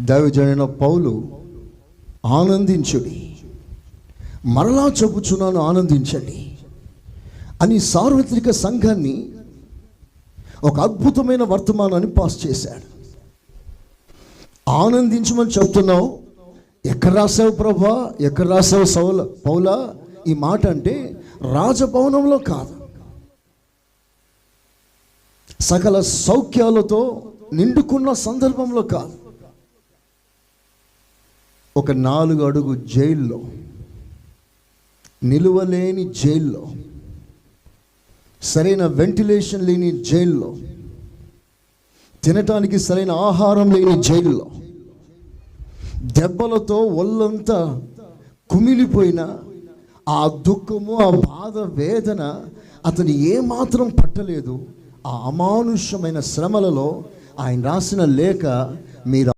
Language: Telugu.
దైవజనైన పౌలు ఆనందించుడి. మరలా చెబుచున్నాను ఆనందించండి. అని సార్వత్రిక సంఘాన్ని ఒక అద్భుతమైన వర్తమానాన్ని పాస్ చేశాడు. ఆనందించమని చెప్తున్నావు ఎక్కడ రాసావు ప్రభా? ఎక్కడ రాసావు సౌల పౌలా? ఈ మాట అంటే రాజభవనంలో కాదు. సకల సౌఖ్యాలతో నిండుకున్న సందర్భంలో కాదు. ఒక నాలుగు అడుగు జైల్లో నిలువలేని జైల్లో సరైన వెంటిలేషన్ లేని జైల్లో తినటానికి సరైన ఆహారం లేని జైల్లో దెబ్బలతో ఒళ్ళంతా కుమిలిపోయిన ఆ దుఃఖము ఆ బాధ వేదన అతను ఏమాత్రం పట్టలేదు. ఆ అమానుష్యమైన శ్రమలలో ఆయన రాసిన లేఖ మీరు